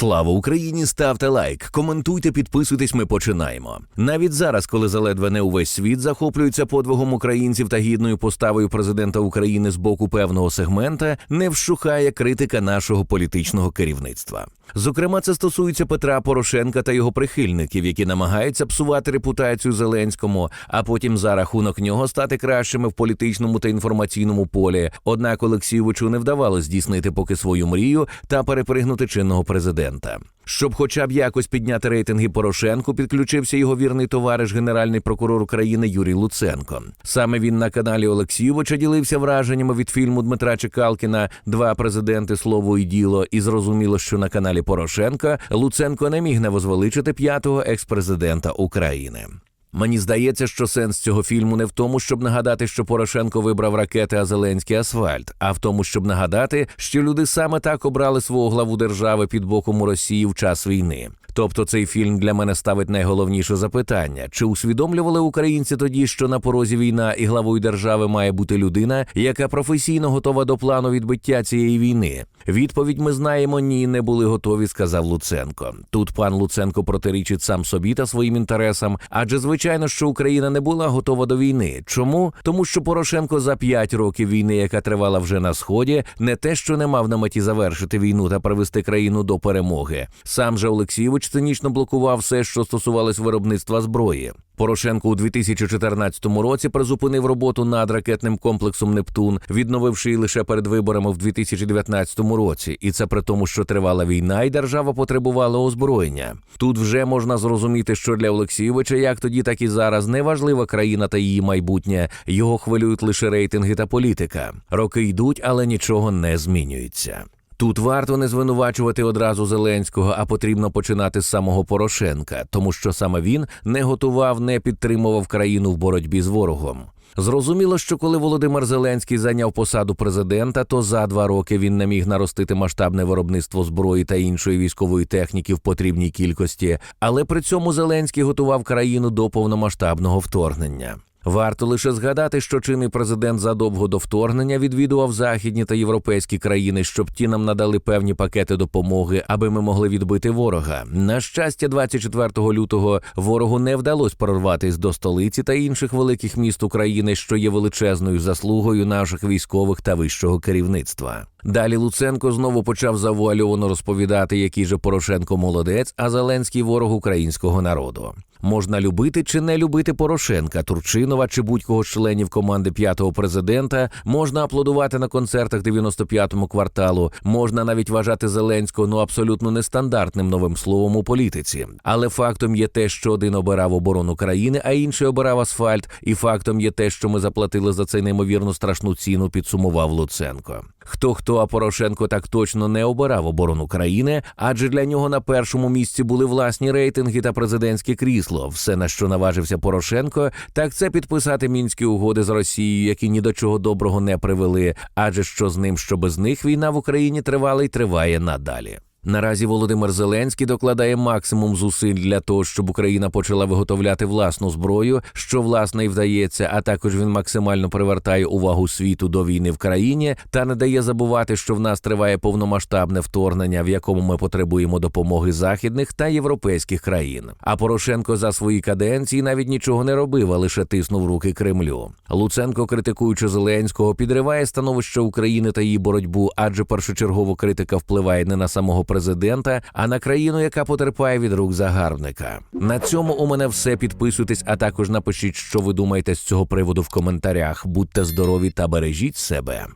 Слава Україні! Ставте лайк, коментуйте, підписуйтесь. Ми починаємо. Навіть зараз, коли заледве не увесь світ захоплюється подвигом українців та гідною поставою президента України з боку певного сегмента, не вщухає критика нашого політичного керівництва. Зокрема, це стосується Петра Порошенка та його прихильників, які намагаються псувати репутацію Зеленському, а потім за рахунок нього стати кращими в політичному та інформаційному полі. Однак Олексійовичу не вдавалося здійснити поки свою мрію та перепригнути чинного президента. Щоб хоча б якось підняти рейтинги Порошенку, підключився його вірний товариш генеральний прокурор України Юрій Луценко. Саме він на каналі Олексійовича ділився враженнями від фільму Дмитра Чекалкіна Два президенти слово і діло. І зрозуміло, що на каналі Порошенка Луценко не міг не возвеличити п'ятого експрезидента України. Мені здається, що сенс цього фільму не в тому, щоб нагадати, що Порошенко вибрав ракети, а Зеленський асфальт, а в тому, щоб нагадати, що люди саме так обрали свого главу держави під боком у Росії в час війни. Тобто цей фільм для мене ставить найголовніше запитання: чи усвідомлювали українці тоді, що на порозі війна і главою держави має бути людина, яка професійно готова до плану відбиття цієї війни? Відповідь ми знаємо, ні, не були готові, сказав Луценко. Тут пан Луценко протирічить сам собі та своїм інтересам, адже звичайно, що Україна не була готова до війни. Чому? Тому що Порошенко за п'ять років війни, яка тривала вже на сході, не те, що не мав на меті завершити війну та привести країну до перемоги. Сам же Олексійович цинічно блокував все, що стосувалось виробництва зброї. Порошенко у 2014 році призупинив роботу над ракетним комплексом Нептун, відновивши її лише перед виборами в 2019 році, і це при тому, що тривала війна, і держава потребувала озброєння. Тут вже можна зрозуміти, що для Олексійовича, як тоді, так і зараз, неважлива країна та її майбутнє. Його хвилюють лише рейтинги та політика. Роки йдуть, але нічого не змінюється. Тут варто не звинувачувати одразу Зеленського, а потрібно починати з самого Порошенка, тому що саме він не готував, не підтримував країну в боротьбі з ворогом. Зрозуміло, що коли Володимир Зеленський зайняв посаду президента, то за два роки він не міг наростити масштабне виробництво зброї та іншої військової техніки в потрібній кількості, але при цьому Зеленський готував країну до повномасштабного вторгнення. Варто лише згадати, що чинний президент задовго до вторгнення відвідував західні та європейські країни, щоб ті нам надали певні пакети допомоги, аби ми могли відбити ворога. На щастя, 24 лютого ворогу не вдалося прорватися до столиці та інших великих міст України, що є величезною заслугою наших військових та вищого керівництва. Далі Луценко знову почав завуальовано розповідати, який же Порошенко молодець, а Зеленський ворог українського народу. Можна любити чи не любити Порошенка, Турчинова чи будь-кого з членів команди п'ятого президента, можна аплодувати на концертах 95-му кварталу, можна навіть вважати Зеленського ну абсолютно нестандартним новим словом у політиці. Але фактом є те, що один обирав оборону країни, а інший обирав асфальт. І фактом є те, що ми заплатили за це неймовірно страшну ціну, підсумував Луценко. Хто хто, а Порошенко так точно не обирав оборону країни, адже для нього на першому місці були власні рейтинги та президентське крісло. Все на що наважився Порошенко, так це підписати мінські угоди з Росією, які ні до чого доброго не привели. Адже що з ним, що без них війна в Україні тривала й триває надалі. Наразі Володимир Зеленський докладає максимум зусиль для того, щоб Україна почала виготовляти власну зброю, що власне й вдається. А також він максимально привертає увагу світу до війни в країні та не дає забувати, що в нас триває повномасштабне вторгнення, в якому ми потребуємо допомоги західних та європейських країн. А Порошенко за свої каденції навіть нічого не робив, а лише тиснув руки Кремлю. Луценко, критикуючи Зеленського, підриває становище України та її боротьбу, адже першочергово критика впливає не на самого президента, а на країну, яка потерпає від рук загарбника. На цьому у мене все. Підписуйтесь, а також напишіть, що ви думаєте з цього приводу в коментарях. Будьте здорові та бережіть себе.